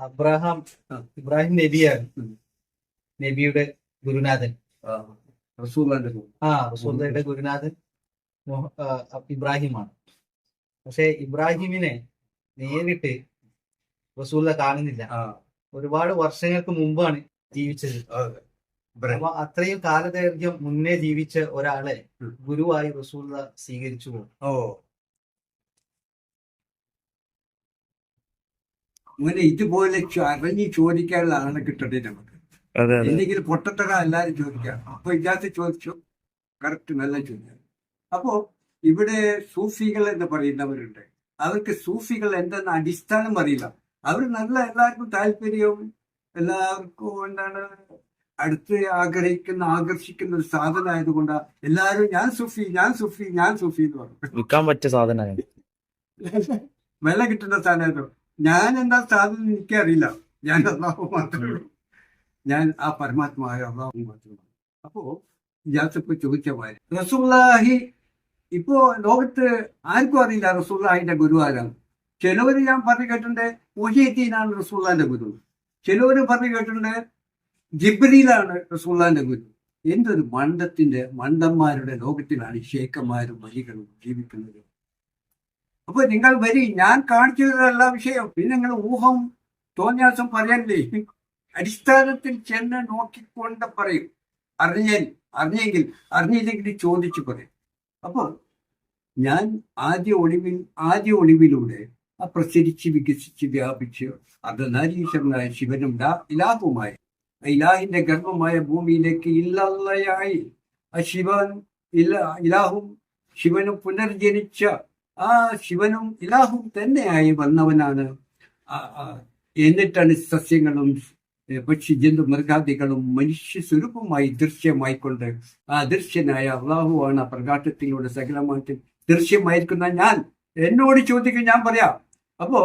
Abraham Ibrahim നബിയാണ്. നബിയുടെ ഗുരുനാഥൻ. ആ റസൂലിന്റെ ഗുരുനാഥൻ ഇബ്രാഹിമാണ്. പക്ഷെ ഇബ്രാഹിമിനെ നേരിട്ട് റസൂല കാണുന്നില്ല. ഒരുപാട് വർഷങ്ങൾക്ക് മുമ്പാണ് ജീവിച്ചത്. അപ്പൊ അത്രയും കാലദൈർഘ്യം മുന്നേ ജീവിച്ച ഒരാളെ. ഗുരുവായി റസൂല സ്വീകരിച്ചു പോകും മോനെ ഇതുപോലെ അറിഞ്ഞ് ചോദിക്കാനുള്ള ആളെ കിട്ടട്ടെ നമുക്ക്? എന്തെങ്കിലും പൊട്ടത്തറ എല്ലാരും ചോദിക്കാം. അപ്പൊ ഇല്ലാത്ത ചോദിച്ചു. കറക്റ്റ് നല്ല ചോദ്യം. അപ്പോ ഇവിടെ സൂഫികൾ എന്ന് പറയുന്നവരുണ്ട്. അവർക്ക് സൂഫികൾ എന്തെന്ന് അടിസ്ഥാനം അറിയില്ല. അവർ നല്ല എല്ലാവർക്കും താല്പര്യവും എല്ലാവർക്കും എന്താണ് അടുത്ത് ആഗ്രഹിക്കുന്ന ആകർഷിക്കുന്ന ഒരു സാധനം ആയതുകൊണ്ട് എല്ലാവരും ഞാൻ സുഫി ഞാൻ സുഫി ഞാൻ സുഫി എന്ന് പറഞ്ഞു. വിൽക്കാൻ പറ്റിയ സാധനമാണ്. വില കിട്ടുന്ന സാധനമായിരുന്നു ഞാൻ എന്താ സാധനം എനിക്കറിയില്ല. ഞാൻ അള്ളാഹു മാത്രമേ ഉള്ളൂ. ഞാൻ ആ പരമാത്മാവായ അള്ളാഹു മാത്രമാണ് അപ്പോ ഇയാൾക്കിപ്പോ ചോദിച്ച പോലെ റസൂല്ലാഹി ഇപ്പോ ലോകത്ത് ആർക്കും അറിയില്ല റസൂല്ലാഹിന്റെ ഗുരുവാരാണ് ചിലവര് ഞാൻ പറഞ്ഞു കേട്ടിട്ടുണ്ട് മുഹിയദ്ദീനാണ് റസൂല്ലാന്റെ ഗുരു. ചിലവർ പറഞ്ഞു കേട്ടിട്ടുണ്ട് ജിബ്രീലാണ് റസൂല്ലാന്റെ ഗുരു. എന്തൊരു മണ്ടത്തിന്റെ മണ്ടന്മാരുടെ ലോകത്തിലാണ് ഷേഖന്മാരും വലികളും ജീവിക്കുന്നത്. അപ്പൊ നിങ്ങൾ വരി ഞാൻ കാണിച്ചു തരല്ല വിഷയം. പിന്നെ നിങ്ങൾ ഊഹം തോന്നിയാസം പറയണ്ടേ അടിസ്ഥാനത്തിൽ ചെന്ന് നോക്കിക്കൊണ്ട് പറയും. അറിഞ്ഞാൽ അറിഞ്ഞെങ്കിൽ അറിഞ്ഞില്ലെങ്കിൽ ചോദിച്ചു പറയും. അപ്പൊ ഞാൻ ആദ്യ ഒളിവിൽ ആദ്യ ഒളിവിലൂടെ ആ പ്രസരിച്ച് വികസിച്ച് വ്യാപിച്ച് അർദ്ധനാരീശ്വരനായ ശിവനും ഇലാഹുമായി ഇലാഹിന്റെ ഗർഭമായ ഭൂമിയിലേക്ക് ഇല്ലല്ലയായി. ആ ശിവൻ ഇല ഇലാഹും ശിവനും പുനർജനിച്ച ആ ശിവനും ഇലാഹും തന്നെയായി വന്നവനാണ്. എന്നിട്ടാണ് സസ്യങ്ങളും പക്ഷി ജന്തു മൃഗാദികളും മനുഷ്യ സ്വരൂപമായി ദൃശ്യമായിക്കൊണ്ട് ആ ദൃശ്യനായ അള്ളാഹുവാണ് ആ പ്രകാശത്തിലൂടെ സകലമായിട്ട് ദൃശ്യമായിരിക്കുന്ന ഞാൻ. എന്നോട് ചോദിക്കും ഞാൻ പറയാം. അപ്പോ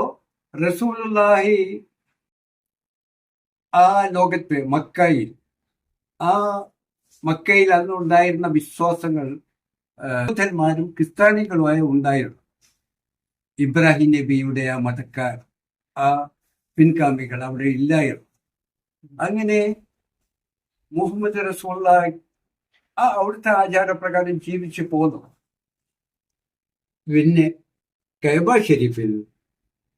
റസൂലുള്ളാഹി ആ ലോകത്ത് മക്കയിൽ ആ മക്കയിൽ അന്ന് ഉണ്ടായിരുന്ന വിശ്വാസങ്ങൾ ക്രിസ്ത്യാനികളുമായി ഉണ്ടായിരുന്നു. ഇബ്രാഹിം നബിയുടെ ആ മതക്കാർ ആ പിൻഗാമികൾ അവിടെ ഇല്ലായിരുന്നു. അങ്ങനെ മുഹമ്മദ് റസൂള്ള ആ അവിടുത്തെ ആചാരപ്രകാരം ജീവിച്ചു പോന്നു. പിന്നെ കൈബ ഷെരീഫിൽ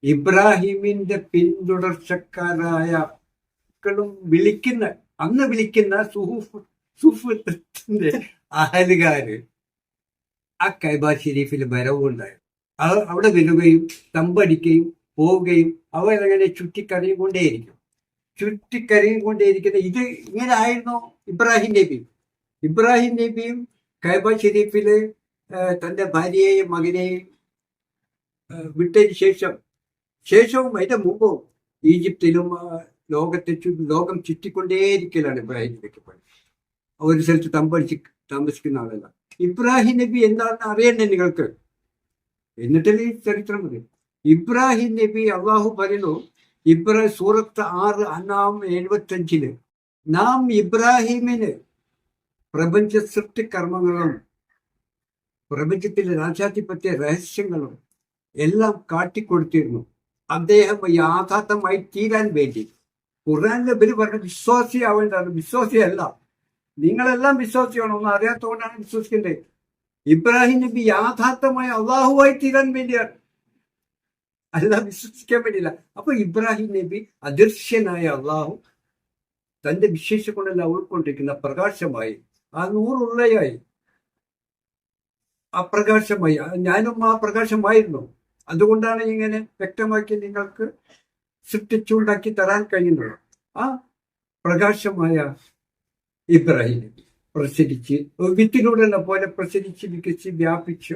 ഇബ്രാഹിമിന്റെ പിന്തുടർച്ചക്കാരായ മക്കളും വിളിക്കുന്ന അന്ന് വിളിക്കുന്ന സുഹൂഫ് സുഫത്തിന്റെ അഹലുകാര് ആ കൈബ ഷെരീഫിൽ വരവുണ്ടായിരുന്നു. അത് അവിടെ വരികയും തമ്പടിക്കുകയും പോവുകയും അവരങ്ങനെ ചുറ്റിക്കറിയും കൊണ്ടേയിരിക്കും. ചുറ്റിക്കറിയും കൊണ്ടേയിരിക്കുന്ന ഇത് ഇങ്ങനെ ആയിരുന്നു ഇബ്രാഹിം നബിയും ഇബ്രാഹിം നബിയും കൈബ ഷെരീഫിൽ തന്റെ ഭാര്യയെയും മകനെയും വിട്ടതിന് ശേഷം ശേഷവും അതിന്റെ മുമ്പും ഈജിപ്തിലും ലോകത്തെ ലോകം ചുറ്റിക്കൊണ്ടേയിരിക്കലാണ് ഇബ്രാഹിം നബിക്ക് പണി. ഒരു സ്ഥലത്ത് തമ്പടിച്ച് താമസിക്കുന്ന ആളല്ല. ഇബ്രാഹിം നബി എന്താണെന്ന് അറിയണ്ടേ നിങ്ങൾക്ക്? എന്നിട്ടല്ലേ ഈ ചരിത്രം പറയും ഇബ്രാഹിം നബി അള്ളാഹു പറയുന്നു ഇബ്രാ സൂറത്ത് ആറ് അന്നാം എഴുപത്തഞ്ചിൽ നാം ഇബ്രാഹിമിന് പ്രപഞ്ച സൃഷ്ടി കർമ്മങ്ങളും പ്രപഞ്ചത്തിലെ രാജാധിപത്യ രഹസ്യങ്ങളും എല്ലാം കാട്ടിക്കൊടുത്തിരുന്നു. അദ്ദേഹം യാഥാർത്ഥമായി തീരാൻ വേണ്ടി. ഖുർആാനിലെ ബലി പറഞ്ഞ വിശ്വാസിയാവേണ്ടതാണ്. വിശ്വാസിയല്ല. നിങ്ങളെല്ലാം വിശ്വാസിയാണ്. ഒന്നും അറിയാത്തതുകൊണ്ടാണ് വിശ്വസിക്കേണ്ടത് ഇബ്രാഹിം നബി യാഥാർത്ഥമായ അള്ളാഹുവായി തീരാൻ വേണ്ടിയാണ് അല്ല വിശ്വസിക്കാൻ വേണ്ടിയില്ല. അപ്പൊ ഇബ്രാഹിം നബി അദൃശ്യനായ അള്ളാഹു തന്റെ വിശേഷം കൊണ്ടെല്ലാം ഉൾക്കൊണ്ടിരിക്കുന്ന പ്രകാശമായി ആ നൂറുള്ളയായി അപ്രകാശമായി ഞാനും ആ പ്രകാശമായിരുന്നു. അതുകൊണ്ടാണ് ഇങ്ങനെ വ്യക്തമാക്കി നിങ്ങൾക്ക് സൃഷ്ടിച്ചുണ്ടാക്കി തരാൻ കഴിയുന്നത്. ആ പ്രകാശമായ ഇബ്രാഹിം നബി. പ്രസരിച്ച് വിത്തിലൂടെ പോലെ പ്രസരിച്ച് വികസിച്ച് വ്യാപിച്ചു.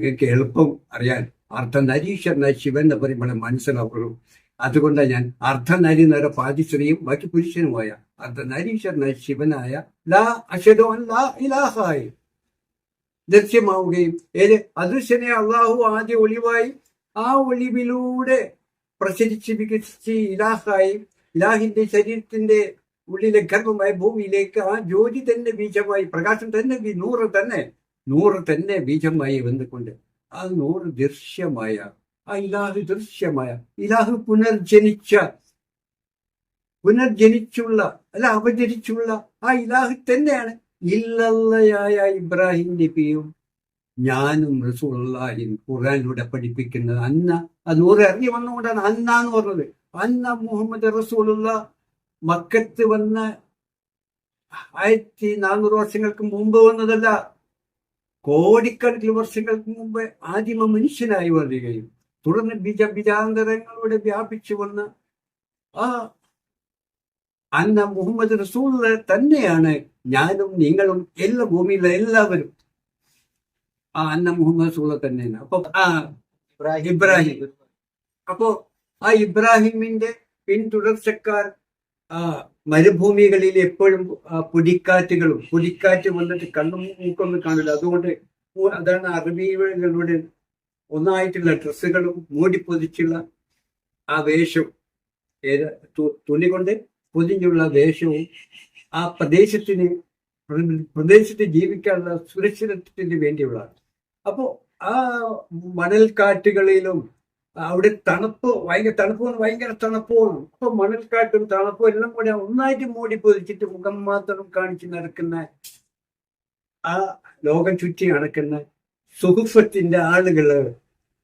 എനിക്ക് എളുപ്പം അറിയാൻ അർദ്ധനരീശ്വരനായ ശിവൻ എന്ന് പറയുമ്പോൾ മനസ്സിലാവുള്ളൂ. അതുകൊണ്ടാണ് ഞാൻ അർദ്ധനരി നേരെ പാതിശ്രീയും ബാക്കി പുരുഷനുമായ അർദ്ധനരീശ്വരനായ ശിവനായ ലാ അശ്വരോ ലാ ഇലാഹായി. ദൃശ്യമാവുകയും ഏത് അദൃശ്യനെ അള്ളാഹു ആദ്യ ഒളിവായി ആ ഒളിവിലൂടെ പ്രസരിച്ച് വികസിച്ച് ഇലാഹായി. ഇലാഹിന്റെ ശരീരത്തിന്റെ ഉള്ളിലെ ഗർഭമായ ഭൂമിയിലേക്ക് ആ ജ്യോതി തന്നെ ബീജമായി പ്രകാശം തന്നെ നൂറ് തന്നെ നൂറ് തന്നെ ബീജമായി വന്നുകൊണ്ട് ആ നൂറ് ദൃശ്യമായ ആ ഇലാഹ് ദൃശ്യമായ ഇലാഹ് പുനർജനിച്ച പുനർജനിച്ചുള്ള അല്ല അവതരിച്ചുള്ള ആ ഇലാഹ് തന്നെയാണ്. ഇല്ലല്ലയായ ഇബ്രാഹിം നബിയും ഞാനും റസൂലുള്ളാഹിയും ഖുറാനിലൂടെ പഠിപ്പിക്കുന്നത് അന്ന ആ നൂറ് ഇറങ്ങി വന്നുകൊണ്ടാണ് അന്ന എന്ന് പറഞ്ഞത്. അന്ന മുഹമ്മദ് റസൂലുള്ള മക്കത്ത് വന്ന് ആയിരത്തി നാനൂറ് വർഷങ്ങൾക്ക് മുമ്പ് വന്നതല്ല കോടിക്കണക്കിന് വർഷങ്ങൾക്ക് മുമ്പ് ആദിമ മനുഷ്യനായി വരികയും തുടർന്ന് ബിജ ബിജാന്തരങ്ങളോടെ വ്യാപിച്ചു വന്ന ആ അന്ന മുഹമ്മദ് റസൂൽ തന്നെയാണ് ഞാനും നിങ്ങളും എല്ലാ ഭൂമിയിലെ എല്ലാവരും ആ അന്ന മുഹമ്മദ് റസൂള്ള തന്നെയാണ് അപ്പൊ ആ ഇബ്രാഹിം. അപ്പോ ആ ഇബ്രാഹിമിന്റെ പിന്തുടർച്ചക്കാർ മരുഭൂമികളിൽ എപ്പോഴും പുലിക്കാറ്റുകളും പുലിക്കാറ്റ് വന്നിട്ട് കണ്ണും മൂക്കൊന്നും കാണില്ല. അതുകൊണ്ട് അതാണ് അറബികളുടെ ഒന്നായിട്ടുള്ള ഡ്രസ്സുകളും മൂടിപ്പൊതിച്ചുള്ള ആ തു- തുണി കൊണ്ട് പൊതിഞ്ഞുള്ള വേഷവും ആ പ്രദേശത്തിന് പ്ര- പ്രദേശത്ത് ജീവിക്കാനുള്ള സുരക്ഷിതത്വത്തിന് വേണ്ടിയുള്ളതാണ്. അപ്പോ ആ മണൽക്കാറ്റുകളിലും അവിടെ തണുപ്പ് ഭയങ്കര തണുപ്പ് ഭയങ്കര തണുപ്പും. ഇപ്പൊ മണൽക്കാട്ടും തണുപ്പും എല്ലാം കൂടെ ഒന്നായിട്ട് മൂടി പൊതിച്ചിട്ട് മുഖം മാത്രം കാണിച്ച് നടക്കുന്ന ആ ലോകം ചുറ്റി നടക്കുന്ന സുഹുഫത്തിന്റെ ആളുകൾ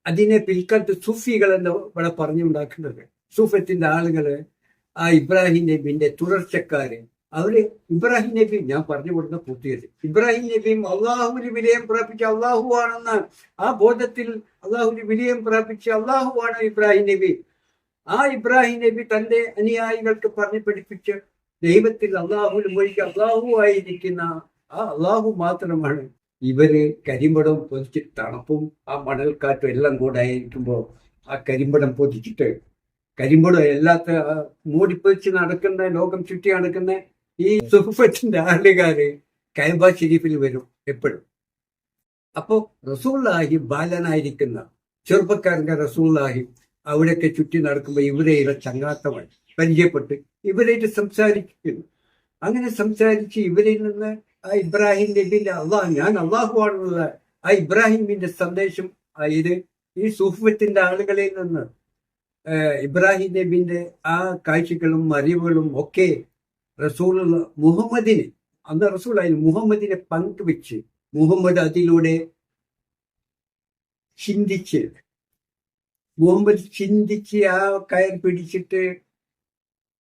അതിനെ പിൽക്കാലത്ത് സുഫികൾ എന്ന് ഇവിടെ പറഞ്ഞുണ്ടാക്കുന്നത്. സൂഫത്തിന്റെ ആളുകൾ ആ ഇബ്രാഹിം നബിന്റെ തുടർച്ചക്കാര്. അവർ ഇബ്രാഹിം നബി ഞാൻ പറഞ്ഞു കൊടുക്കുന്ന പൂർത്തീകരിച്ചു. ഇബ്രാഹിം നബിയും അള്ളാഹുവിന് വിലയം പ്രാപിച്ച അള്ളാഹു ആണെന്ന് ആ ബോധത്തിൽ അള്ളാഹുവിന് വിലയം പ്രാപിച്ച അള്ളാഹുവാണ് ഇബ്രാഹിം നബി. ആ ഇബ്രാഹിം നബി തന്റെ അനുയായികൾക്ക് പറഞ്ഞു പഠിപ്പിച്ച് ദൈവത്തിൽ അള്ളാഹുവിന് മൊഴിക്ക് അള്ളാഹു ആയിരിക്കുന്ന ആ അള്ളാഹു മാത്രമാണ്. ഇവർ കരിമ്പടം പൊതിച്ച് തണുപ്പും ആ മണൽക്കാറ്റും എല്ലാം കൂടെ ആയിരിക്കുമ്പോൾ ആ കരിമ്പടം പൊതിച്ചിട്ട് കരിമ്പടം എല്ലാത്ത മൂടിപ്പൊതിച്ച് നടക്കുന്ന ലോകം ചുറ്റി നടക്കുന്ന ഈ സുഹഫത്തിന്റെ ആളുകാര് കൈബ ഷെരീഫിൽ വരും എപ്പോഴും. അപ്പോ റസൂള്ളാഹി ബാലനായിരിക്കുന്ന ചെറുപ്പക്കാരന്റെ റസൂള്ളാഹി അവിടെയൊക്കെ ചുറ്റി നടക്കുമ്പോൾ ഇവരെയുള്ള ചങ്ങാത്തമായി പരിചയപ്പെട്ട് ഇവരായിട്ട് സംസാരിക്കുന്നു. അങ്ങനെ സംസാരിച്ച് ഇവരിൽ നിന്ന് ആ ഇബ്രാഹിം നബിന്റെ അള്ളാഹ് ഞാൻ അള്ളാഹു ആണെന്നുള്ള ആ ഇബ്രാഹിമിന്റെ സന്ദേശം ഇത് ഈ സൂഫത്തിന്റെ ആളുകളിൽ നിന്ന് ഇബ്രാഹിം നബിന്റെ ആ കാഴ്ചകളും അറിവുകളും ഒക്കെ റസൂൾ മുഹമ്മദിന് അന്ന് റസൂലായി മുഹമ്മദിനെ പങ്കുവെച്ച് മുഹമ്മദ് അതിലൂടെ ചിന്തിച്ച് മുഹമ്മദ് ചിന്തിച്ച് ആ കയർ പിടിച്ചിട്ട്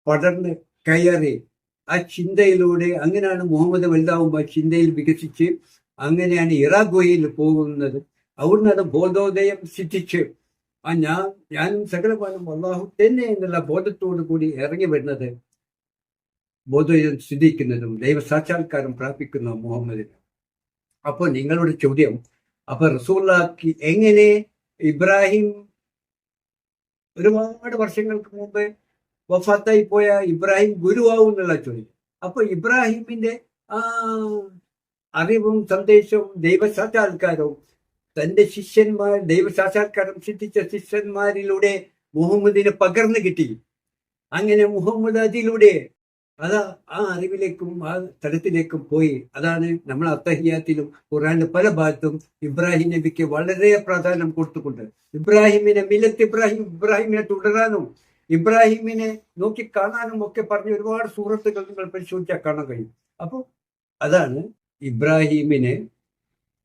പടർന്ന് കയറി ആ ചിന്തയിലൂടെ അങ്ങനെയാണ് മുഹമ്മദ് വലുതാവുമ്പോൾ ആ ചിന്തയിൽ വികസിച്ച് അങ്ങനെയാണ് ഇറാഖോയിൽ പോകുന്നത്. അവിടുന്ന് അത് ബോധോദയം സിദ്ധിച്ച് ആ ഞാൻ ഞാനും സകലപാലും അള്ളാഹു തന്നെ എന്നുള്ള ബോധത്തോടു കൂടി ഇറങ്ങി വരുന്നത്. ബോധോദയം സ്ഥിതിക്കുന്നതും ദൈവ സാക്ഷാത്കാരം പ്രാപിക്കുന്ന മുഹമ്മദിന്. അപ്പോൾ നിങ്ങളുടെ ചോദ്യം അപ്പൊ റസൂള്ളാക്കി എങ്ങനെ ഇബ്രാഹിം ഒരുപാട് വർഷങ്ങൾക്ക് മുമ്പ് വഫാത്തായി പോയ ഇബ്രാഹിം ഗുരുവാവും എന്നുള്ള ചോദ്യം. അപ്പൊ ഇബ്രാഹിമിന്റെ ആ അറിവും സന്ദേശവും ദൈവസാക്ഷാത്കാരവും തന്റെ ശിഷ്യന്മാർ ദൈവസാക്ഷാത്കാരം സിദ്ധിച്ച ശിഷ്യന്മാരിലൂടെ മുഹമ്മദിന് പകർന്നു കിട്ടി. അങ്ങനെ മുഹമ്മദ് അതിലൂടെ അത് ആ അറിവിലേക്കും ആ തലത്തിലേക്കും പോയി. അതാണ് നമ്മൾ അത്തഹിയാത്തിലും ഖുറാന്റെ പല ഭാഗത്തും ഇബ്രാഹിം നബിക്ക് വളരെ പ്രാധാന്യം കൊടുത്തുകൊണ്ട്. ഇബ്രാഹിമിനെ മിലത്ത് ഇബ്രാഹിം ഇബ്രാഹിമിനെ തുടരാനും ഇബ്രാഹിമിനെ നോക്കി കാണാനും ഒക്കെ പറഞ്ഞ ഒരുപാട് സുഹൃത്തുക്കൾ നിങ്ങൾ പരിശോധിച്ചാൽ കാണാൻ കഴിയും. അപ്പോൾ അതാണ് ഇബ്രാഹിമിനെ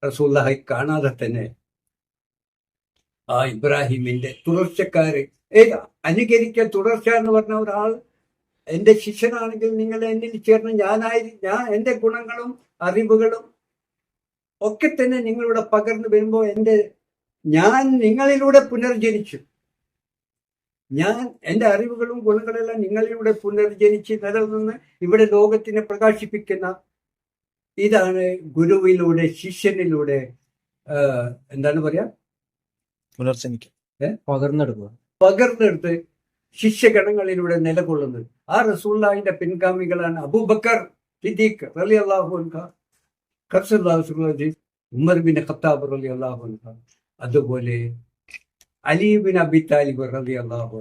റസൂല്ലാഹി കാണാതെ തന്നെ ആ ഇബ്രാഹിമിന്റെ തുടർച്ചക്കാര് ഏ അനുകരിക്കാൻ തുടർച്ച എന്ന് പറഞ്ഞ ഒരാൾ എന്റെ ശിഷ്യനാണെങ്കിൽ നിങ്ങൾ എന്നിൽ ചേർന്ന് ഞാനായി ഞാൻ എന്റെ ഗുണങ്ങളും അറിവുകളും ഒക്കെ തന്നെ നിങ്ങളിവിടെ പകർന്നു വരുമ്പോൾ എന്റെ ഞാൻ നിങ്ങളിലൂടെ പുനർജനിച്ചു. ഞാൻ എന്റെ അറിവുകളും ഗുണങ്ങളെല്ലാം നിങ്ങളിലൂടെ പുനർജനിച്ച് നിലനിന്ന് ഇവിടെ ലോകത്തിനെ പ്രകാശിപ്പിക്കുന്ന ഇതാണ് ഗുരുവിലൂടെ ശിഷ്യനിലൂടെ എന്താണ് പറയാ? പുനർജനിക്കുക? പകർന്നെടുക്കുക. പകർന്നെടുത്ത് ശിഷ്യഗണങ്ങളിലൂടെ നിലകൊള്ളുന്നത്. ആ റസൂള്ളാഹിന്റെ പിൻഗാമികളാണ് അബൂബക്കർ സിദ്ദീഖ് റലി അള്ളാഹു ഉമർ ബിൻ ഖത്താബ് റലി അള്ളാഹു അതുപോലെ അലി ബിൻ അബി താലിബ് റലി അള്ളാഹു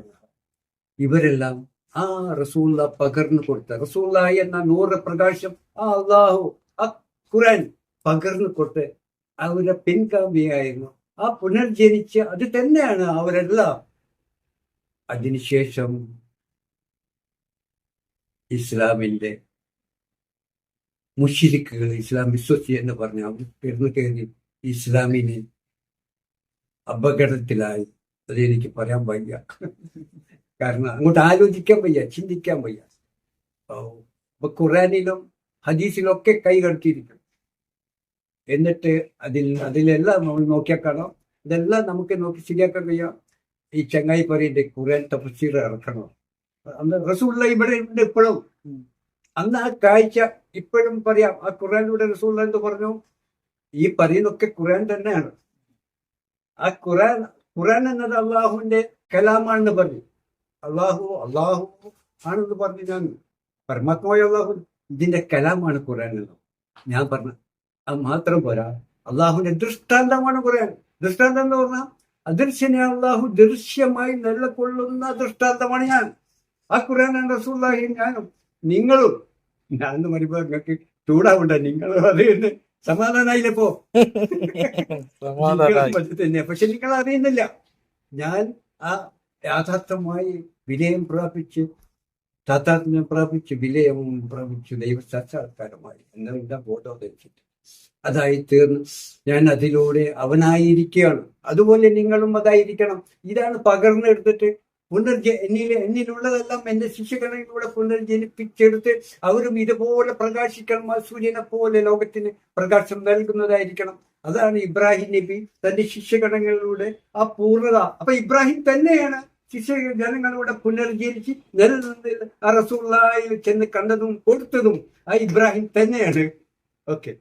ഇവരെല്ലാം ആ റസൂള്ള പകർന്നു കൊടുത്ത റസൂള്ളാഹി എന്ന നൂറ് പ്രകാശം ആ അള്ളാഹു ആ ഖുറാൻ പകർന്നു കൊടുത്ത് അവരുടെ പിൻഗാമിയായിരുന്നു. ആ പുനർജനിച്ച് അത് തന്നെയാണ് അവരെല്ലാം അതിനുശേഷം ഇസ്ലാമിന്റെ മുഷിരിക്കുകൾ ഇസ്ലാം വിശ്വസി എന്ന് പറഞ്ഞ പെരുന്നു കയറി ഇസ്ലാമിന് അപകടത്തിലായി. അതെനിക്ക് പറയാൻ വയ്യ. കാരണം അങ്ങോട്ട് ആലോചിക്കാൻ വയ്യ ചിന്തിക്കാൻ വയ്യ. അപ്പൊ ഖുറാനിലും ഹദീസിലും ഒക്കെ കൈ കടത്തിയിരിക്കും. എന്നിട്ട് അതിൽ അതിലെല്ലാം നമ്മൾ നോക്കിയാൽ കാണാം. ഇതെല്ലാം നമുക്ക് നോക്കി ശരിയാക്കാൻ കഴിയാം. ഈ ചങ്ങായി പറയുന്നത് ഖുറാൻ തപസ്സീർ ഇറക്കണം. അന്ന് റസൂള്ള ഇവിടെ ഉണ്ട് ഇപ്പോഴും അന്ന് ആ കാഴ്ച ഇപ്പോഴും പറയാം. ആ ഖുറാനിലൂടെ റസൂള്ള എന്ത് പറഞ്ഞു? ഈ പറയുന്നൊക്കെ ഖുറാൻ തന്നെയാണ്. ആ ഖുറാൻ ഖുറാൻ എന്നത് അള്ളാഹുവിന്റെ കലാമാണെന്ന് പറഞ്ഞു. അള്ളാഹു അള്ളാഹു ആണെന്ന് പറഞ്ഞു ഞാൻ. പരമാത്മാവായ അള്ളാഹു ഇതിന്റെ കലാമാണ് ഖുറാൻ എന്ന്. ഞാൻ പറഞ്ഞു അത് മാത്രം പോരാ. അള്ളാഹുവിന്റെ ദൃഷ്ടാന്തമാണ് ഖുറാൻ ദൃഷ്ടാന്തം എന്ന് പറഞ്ഞാൽ അദൃശ്യനെ അള്ളാഹു ദൃശ്യമായി നിലകൊള്ളുന്ന ദൃഷ്ടാന്തമാണ് ഞാൻ. ആ ഖുറാൻ റസൂല്ലാഹി ഞാനും. നിങ്ങളും. ഞാൻ പറയുമ്പോൾ പറയുമ്പോ നിങ്ങൾക്ക് ചൂടാവണ്ട. നിങ്ങളും അറിയുന്ന സമാധാനായില്ലപ്പോ സമാധാനായി. തന്നെ. പക്ഷെ നിങ്ങൾ അറിയുന്നില്ല. ഞാൻ ആ യാഥാർത്ഥമായി വിലയം പ്രാപിച്ച് താത്താത്മ്യം പ്രാപിച്ച് വിലയം പ്രാപിച്ചു ദൈവ സാക്ഷാത്കാരമായി എന്നെല്ലാം ബോധോദരിച്ചിട്ട് അതായി തീർന്നു ഞാൻ അതിലൂടെ അവനായിരിക്കുകയാണ്. അതുപോലെ നിങ്ങളും അതായിരിക്കണം. ഇതാണ് പകർന്നെടുത്തിട്ട് പുനർജ എന്നിൽ എന്നിലുള്ളതെല്ലാം എന്റെ ശിശുക്കളിലൂടെ പുനർജനിപ്പിച്ചെടുത്ത് അവരും ഇതുപോലെ പ്രകാശിക്കണം. ആ സൂര്യനെ പോലെ ലോകത്തിന് പ്രകാശം നൽകുന്നതായിരിക്കണം. അതാണ് ഇബ്രാഹിം നബി തന്റെ ശിഷ്യഗണങ്ങളിലൂടെ ആ പൂർണത. അപ്പൊ ഇബ്രാഹിം തന്നെയാണ് ശിഷ്യ ജനങ്ങളോട് പുനർജനിച്ച് നിലനിന്ന് ആ ചെന്ന് കണ്ടതും കൊടുത്തതും ആ ഇബ്രാഹിം തന്നെയാണ്. ഓക്കെ.